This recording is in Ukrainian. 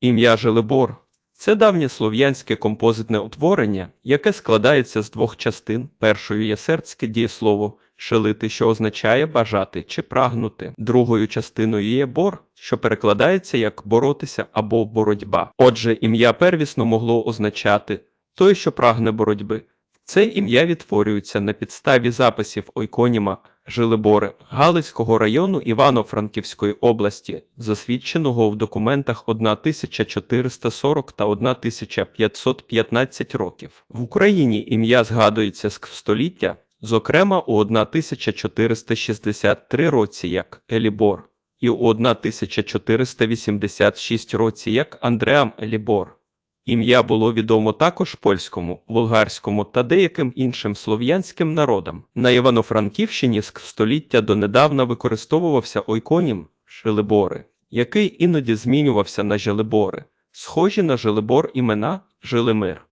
Ім'я Желебор це давнє слов'янське композитне утворення, яке складається з двох частин. Першою є сербське дієслово шелити, що означає бажати чи прагнути. Другою частиною є бор, що перекладається як боротися або боротьба. Отже, ім'я первісно могло означати той, що прагне боротьби. Це ім'я відтворюється на підставі записів ойконіма Жилибори Галицького району Івано-Франківської області, засвідченого в документах 1440 та 1515 років. В Україні ім'я згадується з століття, зокрема у 1463 році як Елібор і у 1486 році як Андреам Елібор. Ім'я було відомо також польському, болгарському та деяким іншим слов'янським народам. На Івано-Франківщині з століття донедавна використовувався ойконім Желебори, який іноді змінювався на Желебори, схожі на Желебор імена Желемир.